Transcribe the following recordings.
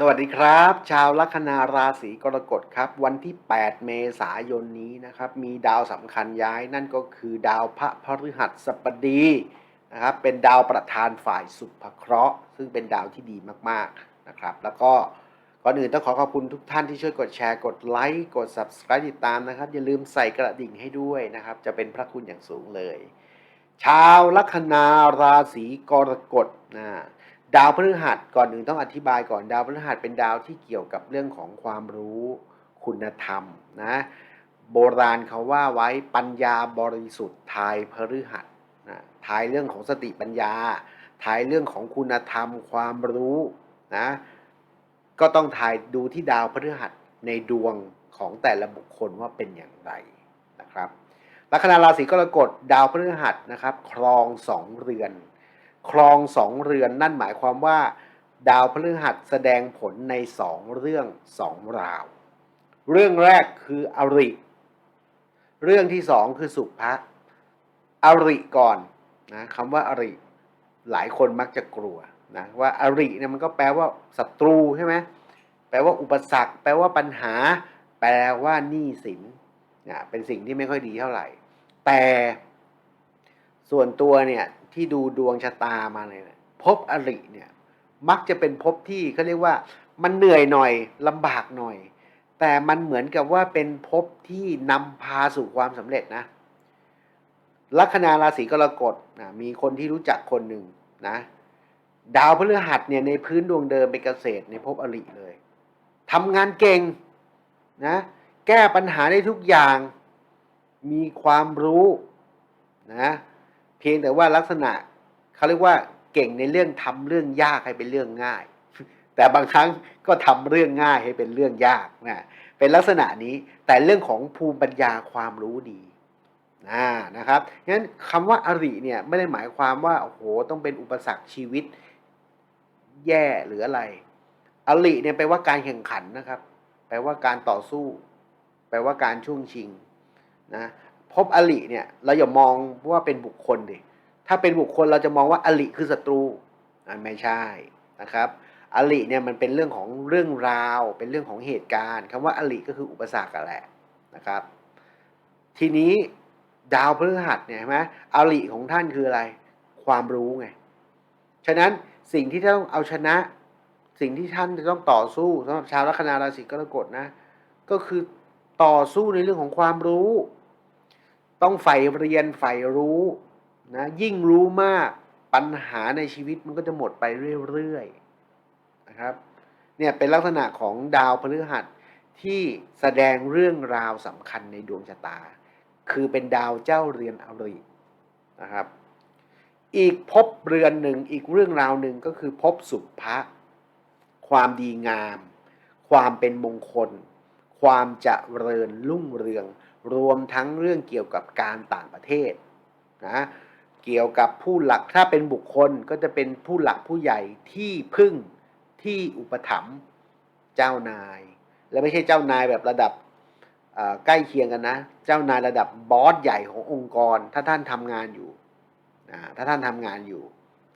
สวัสดีครับ ชาวลัคนาราศีกรกฎครับ วันที่ 8 เมษายนนี้นะครับ มีดาวสำคัญย้ายนั่นก็คือดาวพระพฤหัสบดีนะครับ เป็นดาวประธานฝ่ายสุภเคราะห์ ซึ่งเป็นดาวที่ดีมากๆนะครับ แล้วก็ก่อนอื่นต้องขอขอบคุณทุกท่านที่ช่วยกดแชร์กดไลค์กด subscribe ติดตามนะครับ อย่าลืมใส่กระดิ่งให้ด้วยนะครับ จะเป็นพระคุณอย่างสูงเลย ชาวลัคนาราศีกรกฎนะ ดาวพฤหัสก่อนอื่นต้องอธิบายก่อนดาวพฤหัสเป็นดาวที่เกี่ยวกับเรื่องของความรู้คุณธรรมนะโบราณเขาว่าไว้ปัญญาบริสุทธิ์ทายพฤหัสนะทายเรื่องของสติปัญญา ทายเรื่องของคุณธรรม ความรู้นะก็ต้องทายดูที่ดาวพฤหัสในดวงของแต่ละบุคคลว่าเป็นอย่างไรนะครับลัคนาราศีกรกฎดาวพฤหัสนะครับ ครองสองเรือน ครองสองเรือนนั่นหมายความว่า ดาวพฤหัสแสดงผลในสองเรื่องสองราว เรื่องแรกคืออริ เรื่องที่สองคือสุภะอริก่อนนะคำว่าอริหลายคนมักจะกลัวนะว่าอริเนี่ยมันก็แปลว่าศัตรูใช่ไหมแปลว่าอุปสรรค แปลว่าปัญหา แปลว่าหนี้สินนะเป็นสิ่งที่ไม่ค่อยดีเท่าไหร่ แต่ส่วนตัวเนี่ย ที่ดูดวงชะตามาเลยนี่ยภพอริเนี่ยมักจะเป็นภพที่เขาเรียกว่า มันเหนื่อยหน่อยลำบากหน่อย แต่มันเหมือนกับว่าเป็นภพที่นำพาสู่ความสำเร็จนะลัคนาราศีกรกฎนะมีคนที่รู้จักคนหนึ่งนะดาวพฤหัสเนี่ยในพื้นดวงเดิมเป็นเกษตรในภพอริเลยทำงานเก่งนะแก้ปัญหาได้ทุกอย่าง มีความรู้นะ เพียงแต่ว่าลักษณะเขาเรียกว่าเก่งในเรื่องทำเรื่องยากให้เป็นเรื่องง่าย แต่บางครั้งก็ทำเรื่องง่ายให้เป็นเรื่องยากนะเป็นลักษณะนี้แต่เรื่องของภูมิปัญญาความรู้ดีนะนะครับงั้นคำว่าอริเนี่ยไม่ได้หมายความว่าโอ้โหต้องเป็นอุปสรรคชีวิตแย่หรืออะไร อริเนี่ยแปลว่าการแข่งขันนะครับ แปลว่าการต่อสู้ แปลว่าการช่วงชิงนะ พบอลิเนี่ย เราอย่ามองว่าเป็นบุคคลดิถ้าเป็นบุคคลเราจะมองว่าอลิคือศัตรูอ่าไม่ใช่นะครับอลิเนี่ยมันเป็นเรื่องของเรื่องราว เป็นเรื่องของเหตุการณ์คำว่าอลิก็คืออุปสรรคกันแหละนะครับ ทีนี้ดาวพฤหัสเนี่ยใช่ไหมอลิของท่านคืออะไร ความรู้ไงฉะนั้นสิ่งที่ท่านต้องเอาชนะ สิ่งที่ท่านจะต้องต่อสู้สำหรับชาวลัคนาราศีกรกฎนะ ก็คือต่อสู้ในเรื่องของความรู้ ต้องใฝ่เรียนใฝ่รู้นะยิ่งรู้มากปัญหาในชีวิตมันก็จะหมดไปเรื่อยๆนะครับเนี่ยเป็นลักษณะของดาวพฤหัสที่แสดงเรื่องราวสำคัญในดวงชะตา คือเป็นดาวเจ้าเรือนอรินะครับ อีกภพเรือนหนึ่งอีกเรื่องราวหนึ่งก็คือภพสุภะความดีงาม ความเป็นมงคล ความจเจริญรุ่งเรือง รวมทั้งเรื่องเกี่ยวกับการต่างประเทศนะเกี่ยวกับผู้หลักถ้าเป็นบุคคลก็จะเป็นผู้หลักผู้ใหญ่ที่พึ่งที่อุปถัมภ์เจ้านาย และไม่ใช่เจ้านายแบบระดับใกล้เคียงกันนะ เจ้านายระดับบอสใหญ่ขององค์กร ถ้าท่านทำงานอยู่นะถ้าท่านทำงานอยู่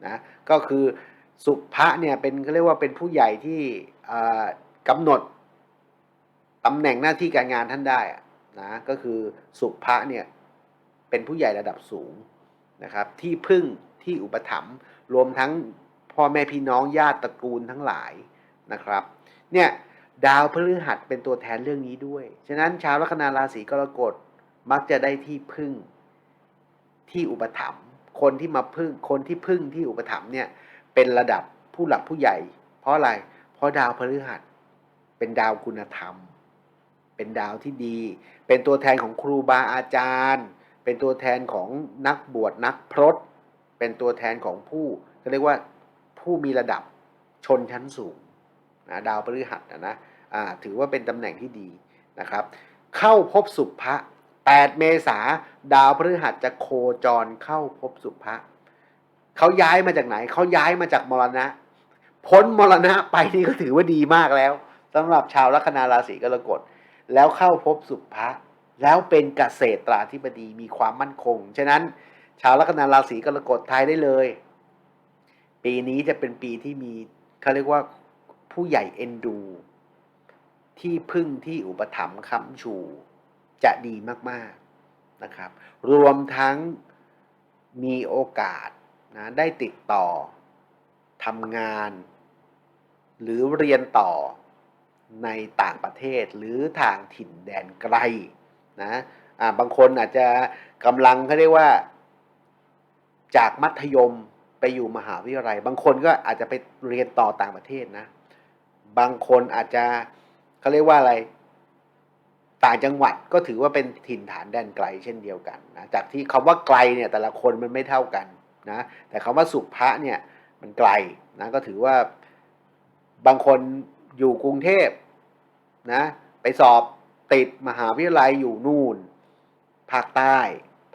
นะก็คือสุภะเนี่ยเป็นเขาเรียกว่าเป็นผู้ใหญ่ที่เอ่อกำหนดตำแหน่งหน้าที่การงานท่านได้อะ นะก็คือสุภะเนี่ยเป็นผู้ใหญ่ระดับสูงนะครับที่พึ่งที่อุปถัมภ์รวมทั้งพ่อแม่พี่น้องญาติตระกูลทั้งหลายนะครับเนี่ยดาวพฤหัสเป็นตัวแทนเรื่องนี้ด้วย ฉะนั้นชาวลัคนาราศีกรกฎมักจะได้ที่พึ่งที่อุปถัมภ์คนที่มาพึ่งคนที่พึ่งที่อุปถัมภ์เนี่ยเป็นระดับผู้หลักผู้ใหญ่ เพราะอะไร เพราะดาวพฤหัสเป็นดาวคุณธรรม เป็นดาวที่ดี เป็นตัวแทนของครูบาอาจารย์ เป็นตัวแทนของนักบวชนักพรตเป็นตัวแทนของผู้เขาเรียกว่าผู้มีระดับชนชั้นสูงนะดาวพฤหัสนะนะถือว่าเป็นตำแหน่งที่ดีนะครับ เข้าพบสุภะ8 เมษาดาวพฤหัสจะโคจรเข้าพบสุภะเขาย้ายมาจากไหน เขาย้ายมาจากมรณะ พ้นมรณะไปนี่ก็ถือว่าดีมากแล้วสำหรับชาวลัคนาราศีกรกฎ แล้วเข้าพบสุภะแล้วเป็นเกษตราธิบดีมีความมั่นคง ฉะนั้น ชาวลัคนาราศีกรกฎทายได้เลย ปีนี้จะเป็นปีที่มีเขาเรียกว่าผู้ใหญ่เอ็นดู ที่พึ่งที่อุปถัมภ์ค้ำชู จะดีมากๆนะครับ รวมทั้งมีโอกาสนะได้ติดต่อทำงาน หรือเรียนต่อ ในต่างประเทศหรือทางถิ่นแดนไกลนะบางคนอาจจะกำลังเขาเรียกว่า จากมัธยมไปอยู่มหาวิทยาลัย บางคนก็อาจจะไปเรียนต่อต่างประเทศนะ บางคนอาจจะเขาเรียกว่าอะไร ต่างจังหวัดก็ถือว่าเป็นถิ่นฐานแดนไกลเช่นเดียวกันนะจากที่คำว่าไกลเนี่ยแต่ละคนมันไม่เท่ากันนะแต่คำว่าสุภะเนี่ยมันไกลนะก็ถือว่าบางคน อยู่กรุงเทพนะไปสอบติดมหาวิทยาลัยอยู่นู่น ภาคใต้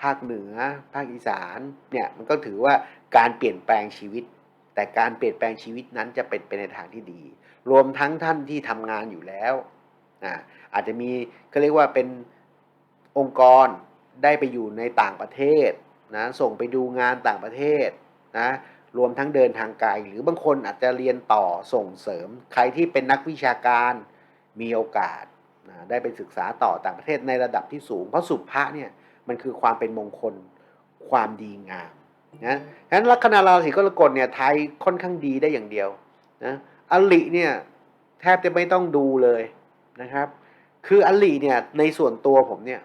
ภาคเหนือ ภาคอีสานเนี่ยมันก็ถือว่าการเปลี่ยนแปลงชีวิต แต่การเปลี่ยนแปลงชีวิตนั้นจะเป็นไปในทางที่ดี รวมทั้งท่านที่ทำงานอยู่แล้วนะอาจจะมีก็เรียกว่าเป็นองค์กรได้ไปอยู่ในต่างประเทศนะส่งไปดูงานต่างประเทศนะ รวมทั้งเดินทางไกลหรือบางคนอาจจะเรียนต่อส่งเสริม ใครที่เป็นนักวิชาการมีโอกาสนะได้ไปศึกษาต่อต่างประเทศในระดับที่สูง เพราะสุภะเนี่ยมันคือความเป็นมงคลความดีงามนะฉะนั้นลัคนาราศีกรกฎเนี่ยไทยค่อนข้างดีได้อย่างเดียวนะอลิเนี่ยแทบจะไม่ต้องดูเลยนะครับ คืออลิเนี่ยในส่วนตัวผมเนี่ย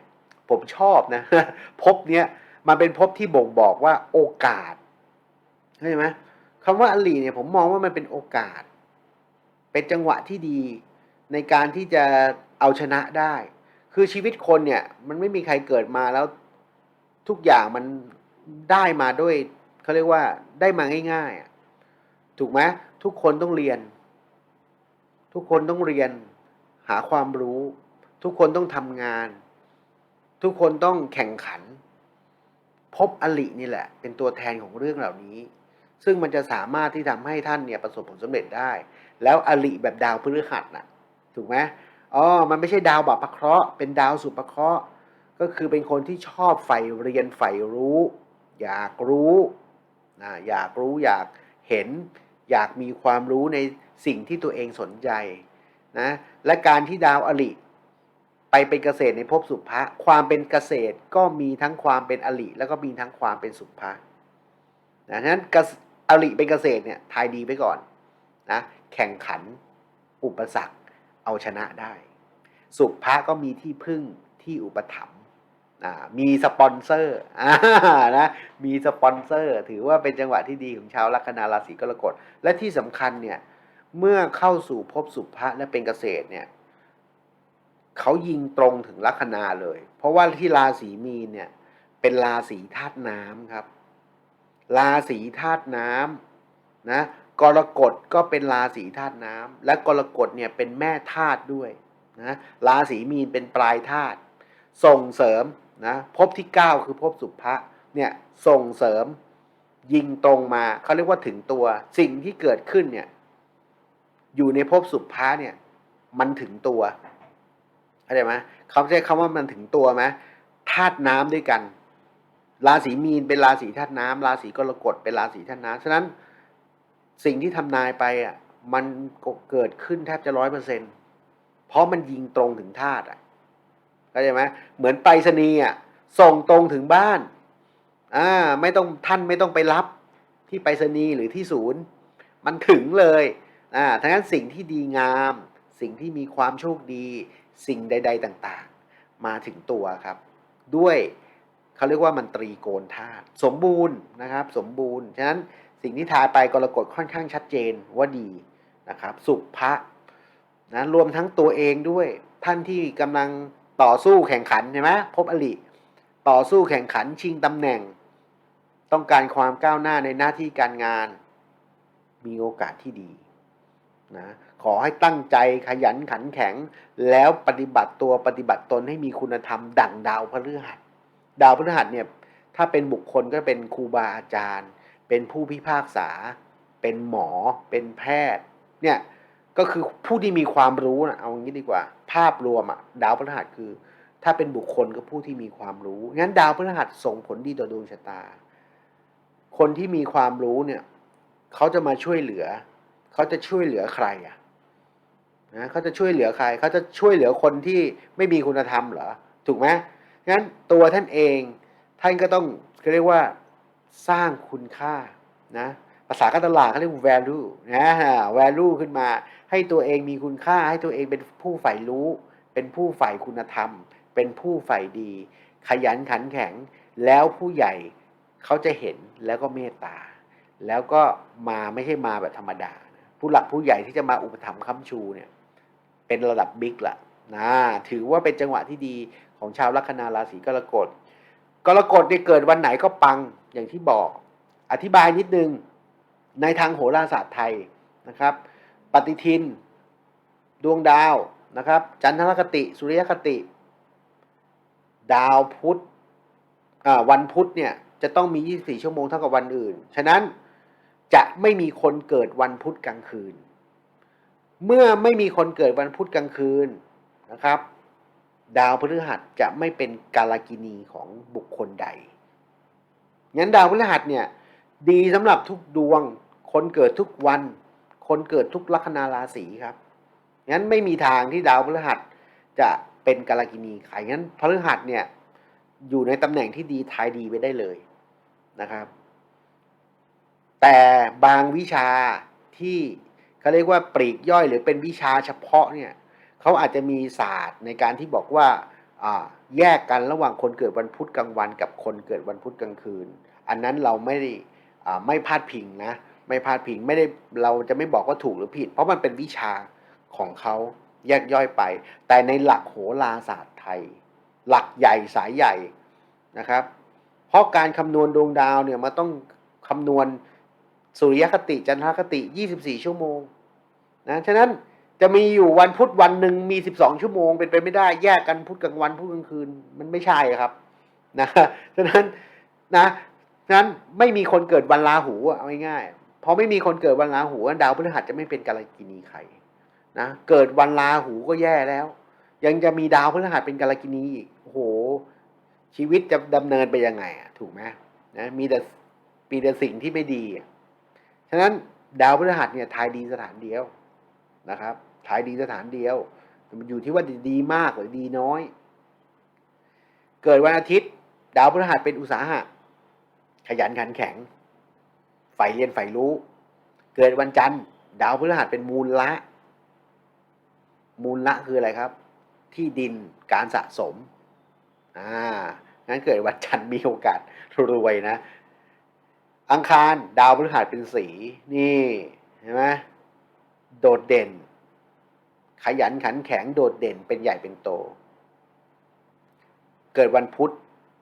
ผมชอบนะภพเนี้ยมันเป็นภพที่บ่งบอกว่าโอกาส เข้าใจไหมคำว่าอลิเนี่ยผมมองว่ามันเป็นโอกาส เป็นจังหวะที่ดีในการที่จะเอาชนะได้ คือชีวิตคนเนี่ย มันไม่มีใครเกิดมาแล้วทุกอย่างมันได้มาด้วยเขาเรียกว่าได้มาง่ายๆถูกไหมทุกคนต้องเรียน ทุกคนต้องเรียน หาความรู้ ทุกคนต้องทำงาน ทุกคนต้องแข่งขัน พบอลินี่แหละ เป็นตัวแทนของเรื่องเหล่านี้ ซึ่งมันจะสามารถที่ทำให้ท่านเนี่ยประสบผลสำเร็จได้ แล้วอลิแบบดาวพฤหัสน่ะถูกไหมอ๋อมันไม่ใช่ดาวบาปะเคราะห์เป็นดาวสุภเคราะห์ก็คือเป็นคนที่ชอบใฝ่เรียนใฝ่รู้ อยากรู้นะอยากรู้อยากเห็น อยากมีความรู้ในสิ่งที่ตัวเองสนใจนะและการที่ดาวอลิไปเป็นเกษตรในภพสุภะความเป็นเกษตรก็มีทั้งความเป็นอลิแล้วก็มีทั้งความเป็นสุภะนะฉะนั้น อลิเป็นเกษตรเนี่ยทายดีไปก่อนนะแข่งขันอุปสรรคเอาชนะได้ สุภะก็มีที่พึ่งที่อุปถัมภ์มีสปอนเซอร์นะมีสปอนเซอร์ ถือว่าเป็นจังหวะที่ดีของชาวลัคนาราศีกรกฎและที่สำคัญเนี่ยเมื่อเข้าสู่ภพสุภะและเป็นเกษตรเนี่ยเขายิงตรงถึงลัคนาเลย เพราะว่าที่ราศีมีนเนี่ยเป็นราศีธาตุน้ำครับ ราศีธาตุน้ำนะกรกฎก็เป็นราศีธาตุน้ำและกรกฎเนี่ยเป็นแม่ธาตุด้วยนะราศีมีนเป็นปลายธาตุส่งเสริมนะภพที่ 9 คือภพสุภะเนี่ยส่งเสริมยิงตรงมาเขาเรียกว่าถึงตัวสิ่งที่เกิดขึ้นเนี่ยอยู่ในภพสุภะเนี่ยมันถึงตัวเข้าใจไหมเขาใช้คำว่ามันถึงตัวไหมธาตุน้ำด้วยกัน ราศีมีนเป็นราศีธาตุน้ำราศีกรกฎเป็นราศีธาตุน้ำฉะนั้นสิ่งที่ทำนายไปอะมันเกิดขึ้นแทบจะร้อยเปอร์เซ็นเพราะมันยิงตรงถึงธาตุอะเข้าใจไหมเหมือนไปรษณีย์อะส่งตรงถึงบ้านอ่าไม่ต้องท่านไม่ต้องไปรับที่ไปรษณีย์หรือที่ศูนย์ มันถึงเลยอ่าทั้งนั้นสิ่งที่ดีงาม สิ่งที่มีความโชคดี สิ่งใด ๆต่าง ๆ มาถึงตัวครับ ด้วย เขาเรียกว่ามันตรีโกณธาตุสมบูรณ์นะครับ สมบูรณ์ ฉะนั้นสิ่งที่ทายไปกรกฎค่อนข้างชัดเจนว่าดีนะครับ สุภะนะรวมทั้งตัวเองด้วยท่านที่กำลังต่อสู้แข่งขันใช่ไหมพบอลิต่อสู้แข่งขันชิงตำแหน่ง ต้องการความก้าวหน้าในหน้าที่การงาน มีโอกาสที่ดีนะขอให้ตั้งใจขยันขันแข็ง แล้วปฏิบัติตัวปฏิบัติตนให้มีคุณธรรมดั่งดาวพฤหัส ดาวพฤหัสเนี่ยถ้าเป็นบุคคลก็เป็นครูบาอาจารย์ เป็นผู้พิพากษา เป็นหมอ เป็นแพทย์ เนี่ยก็คือผู้ที่มีความรู้นะเอางี้ดีกว่า ภาพรวมอะดาวพฤหัสคือ ถ้าเป็นบุคคลก็ผู้ที่มีความรู้งั้นดาวพฤหัสส่งผลดีต่อดวงชะตา คนที่มีความรู้เนี่ยเขาจะมาช่วยเหลือเขาจะช่วยเหลือใครอะนะเขาจะช่วยเหลือใครเขาจะช่วยเหลือคนที่ไม่มีคุณธรรมเหรอถูกไหม งั้นตัวท่านเองท่านก็ต้องเขาเรียกว่าสร้างคุณค่านะภาษาการตลาดเขาเรียกว่า value นะ value ขึ้นมา ให้ตัวเองมีคุณค่าให้ตัวเองเป็นผู้ใฝ่รู้ เป็นผู้ใฝ่คุณธรรม เป็นผู้ใฝ่ดี ขยันขันแข็ง แล้วผู้ใหญ่เขาจะเห็นแล้วก็เมตตา แล้วก็มาไม่ใช่มาแบบธรรมดา ผู้หลักผู้ใหญ่ที่จะมาอุปถัมภ์ค้ำชูเนี่ยเป็นระดับบิ๊กละนะถือว่าเป็นจังหวะที่ดี ของชาวลัคนาราศีกรกฎกรกฎเนี่ยเกิดวันไหนก็ปังอย่างที่บอก อธิบายนิดนึงในทางโหราศาสตร์ไทยนะครับ ปฏิทิน ดวงดาวนะครับ จันทรคติ สุริยคติ ดาวพุธอ่าวันพุธเนี่ยจะต้องมี 24 ชั่วโมงเท่ากับวันอื่น ฉะนั้นจะไม่มีคนเกิดวันพุธกลางคืน เมื่อไม่มีคนเกิดวันพุธกลางคืนนะครับ ดาวพฤหัสจะไม่เป็นกาลกินีของบุคคลใด งั้นดาวพฤหัสเนี่ยดีสำหรับทุกดวง คนเกิดทุกวัน คนเกิดทุกลัคนาราศีครับ งั้นไม่มีทางที่ดาวพฤหัสจะเป็นกาลกินีใครงั้นพฤหัสเนี่ยอยู่ในตำแหน่งที่ดีทายดีไว้ได้เลยนะครับ แต่บางวิชาที่เขาเรียกว่าปลีกย่อยหรือเป็นวิชาเฉพาะเนี่ย เขาอาจจะมีศาสตร์ในการที่บอกว่าแยกกันระหว่างคนเกิดวันพุธกลางวันกับคนเกิดวันพุธกลางคืน อันนั้นเราไม่ได้ไม่พลาดพิงนะไม่พลาดพิงไม่ได้เราจะไม่บอกว่าถูกหรือผิด เพราะมันเป็นวิชาของเขาแยกย่อยไป แต่ในหลักโหราศาสตร์ไทย หลักใหญ่สายใหญ่นะครับ เพราะการคำนวณดวงดาวเนี่ยมันต้องคำนวณสุริยคติจันทรคติ 24 ชั่วโมงนะฉะนั้น จะมีอยู่วันพุธวันหนึ่งมี12ชั่วโมงเป็นไปไม่ได้แยกกันพุธกลางวันพุธกลางคืนมันไม่ใช่ครับนะฉะนั้นนะฉะนั้นไม่มีคนเกิดวันราหูเอาง่ายๆพอไม่มีคนเกิดวันราหูดาวพฤหัสจะไม่เป็นกาลกินีใครนะเกิดวันราหูก็แย่แล้ว ยังจะมีดาวพฤหัสเป็นกาลกินีอีกโอ้โหชีวิตจะดำเนินไปยังไงอะถูกไหมนะมีแต่มีแต่สิ่งที่ไม่ดี ฉะนั้นดาวพฤหัสเนี่ยทายดีสถานเดียวนะครับ ทายดีสถานเดียวมันอยู่ที่ว่าดีมากหรือดีน้อย เกิดวันอาทิตย์ ดาวพฤหัสเป็นอุตสาหะ ขยันขันแข็งใฝ่เรียนใฝ่รู้ เกิดวันจันทร์ดาวพฤหัสเป็นมูลละ มูลละคืออะไรครับ ที่ดินการสะสมอ่างั้นเกิดวันจันทร์มีโอกาสรวยนะ อังคารดาวพฤหัสเป็นสี นี่เห็นไหมโดดเด่น ขยันขันแข็งโดดเด่นเป็นใหญ่เป็นโต เกิดวันพุธ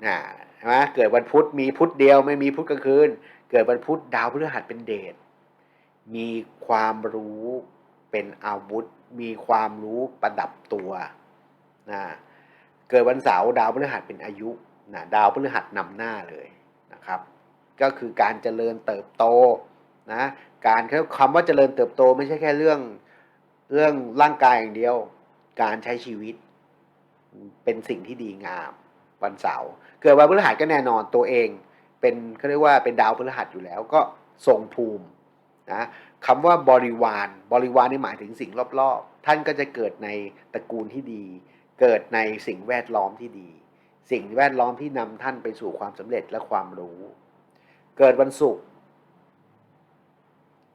นะใช่ไหมเกิดวันพุธมีพุธเดียวไม่มีพุธกลางคืน เกิดวันพุธดาวพฤหัสเป็นเดชมีความรู้เป็นอาวุธ มีความรู้ประดับตัวนะเกิดวันเสาร์ดาวพฤหัสเป็นอายุนะดาวพฤหัสนำหน้าเลยนะครับ ก็คือการเจริญเติบโตนะการคำว่าเจริญเติบโตไม่ใช่แค่เรื่อง เรื่องร่างกายอย่างเดียว การใช้ชีวิต เป็นสิ่งที่ดีงาม วันเสาร์เกิดวันพฤหัสก็แน่นอนตัวเอง เป็นเขาเรียกว่าเป็นดาวพฤหัสอยู่แล้วก็ทรงภูมินะคำว่าบริวาร บริวารนี่หมายถึงสิ่งรอบๆ ท่านก็จะเกิดในตระกูลที่ดี เกิดในสิ่งแวดล้อมที่ดี สิ่งแวดล้อมที่นำท่านไปสู่ความสำเร็จและความรู้ เกิดวันศุกร์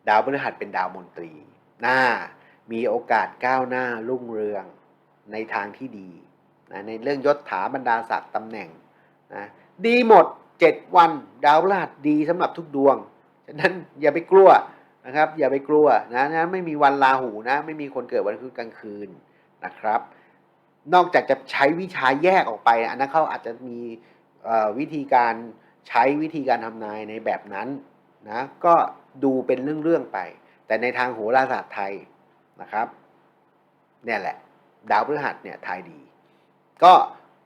ดาวพฤหัสเป็นดาวมนตรีน้า มีโอกาสก้าวหน้ารุ่งเรืองในทางที่ดีนะในเรื่องยศถาบรรดาศักดิ์ตำแหน่งนะดีหมดเจ็ดวัน ดาวพฤหัสดีสำหรับทุกดวง ฉะนั้นอย่าไปกลัวนะครับ อย่าไปกลัวนะนะไม่มีวันลาหูนะ ไม่มีคนเกิดวันคืนกลางคืนนะครับ นอกจากจะใช้วิชาแยกออกไป อันนั้นเขาอาจจะมีวิธีการใช้วิธีการทำนายในแบบนั้นนะก็ดูเป็นเรื่องๆไป แต่ในทางโหราศาสตร์ไทย นะครับเนี่ยแหละ ดาวพฤหัสเนี่ยทายดี ก็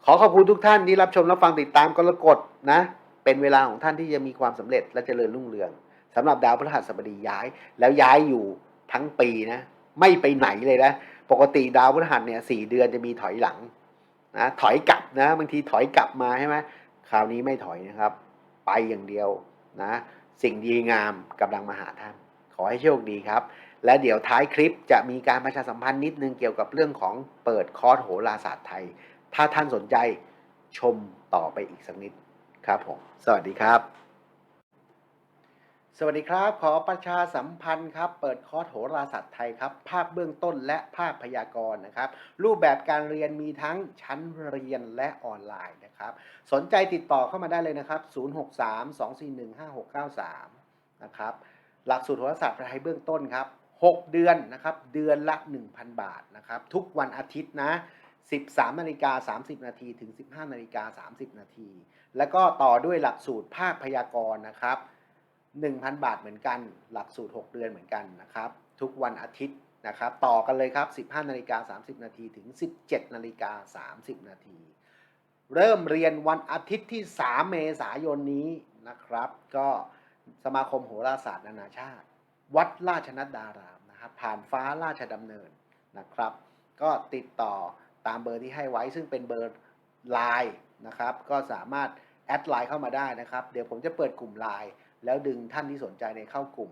ขอขอบคุณทุกท่านที่รับชมรับฟังติดตามกรกฎนะ เป็นเวลาของท่านที่จะมีความสำเร็จและเจริญรุ่งเรืองสำหรับดาวพฤหัสบดีย้าย แล้วย้ายอยู่ทั้งปีนะ ไม่ไปไหนเลยนะปกติดาวพฤหัสเนี่ยสี่เดือนจะมีถอยหลังนะถอยกลับนะบางทีถอยกลับมาใช่ไหมคราวนี้ไม่ถอยนะครับ ไปอย่างเดียวนะ สิ่งดีงามกำลังมาหาท่าน ขอให้โชคดีครับ และเดี๋ยวท้ายคลิปจะมีการประชาสัมพันธ์นิดนึงเกี่ยวกับเรื่องของเปิดคอร์สโหราศาสตร์ไทย ถ้าท่านสนใจชมต่อไปอีกสักนิดครับผม สวัสดีครับ สวัสดีครับ ขอประชาสัมพันธ์ครับ เปิดคอร์สโหราศาสตร์ไทยครับ ภาคเบื้องต้นและภาคพยากรณ์นะครับ รูปแบบการเรียนมีทั้งชั้นเรียนและออนไลน์นะครับ สนใจติดต่อเข้ามาได้เลยนะครับ 063-241-5693 นะครับ หลักสูตรโหราศาสตร์ไทยเบื้องต้นครับ 6 เดือนนะครับ เดือนละ 1,000 บาทนะครับ ทุกวันอาทิตย์นะ 13นาฬิกา30 นาทีถึง 15นาฬิกา30 นาที แล้วก็ต่อด้วยหลักสูตรภาคพยากรณ์นะครับ 1,000 บาทเหมือนกัน หลักสูตร 6 เดือนเหมือนกันนะครับ ทุกวันอาทิตย์นะครับ ต่อกันเลยครับ 15นาฬิกา30 นาทีถึง 17นาฬิกา30 นาทีเริ่มเรียนวันอาทิตย์ที่ 3 เมษายนนี้นะครับ ก็สมาคมโหราศาสตร์นานาชาติ วัดราชนัดดารามนะครับผ่านฟ้าราชดำเนินนะครับ ก็ติดต่อตามเบอร์ที่ให้ไว้ ซึ่งเป็นเบอร์ไลน์นะครับ ก็สามารถแอดไลน์เข้ามาได้นะครับ เดี๋ยวผมจะเปิดกลุ่มไลน์แล้วดึงท่านที่สนใจในเข้ากลุ่ม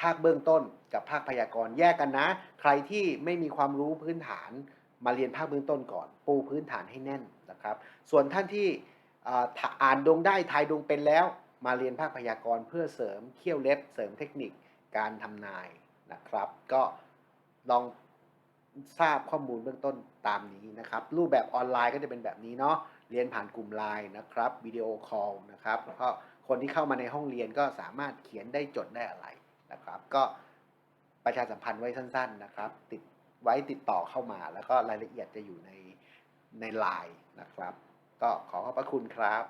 ภาคเบื้องต้นกับภาคพยากรณ์แยกกันนะ ใครที่ไม่มีความรู้พื้นฐานมาเรียนภาคเบื้องต้นก่อน ปูพื้นฐานให้แน่นนะครับ ส่วนท่านที่อ่าถ้าอ่านดวงได้ทายดวงเป็นแล้ว มาเรียนภาคพยากรณ์เพื่อเสริมเขี้ยวเล็บ เสริมเทคนิค การทำนายนะครับ ก็ลองทราบข้อมูลเบื้องต้นตามนี้นะครับ รูปแบบออนไลน์ก็จะเป็นแบบนี้เนาะเรียนผ่านกลุ่มไลน์นะครับวิดีโอคอลนะครับแล้วก็คนที่เข้ามาในห้องเรียนก็สามารถเขียนได้จดได้อะไรนะครับ ก็ประชาสัมพันธ์ไว้สั้น ๆนะครับ ติดไว้ติดต่อเข้ามา แล้วก็รายละเอียดจะอยู่ในในไลน์นะครับ ก็ขอขอบพระคุณครับ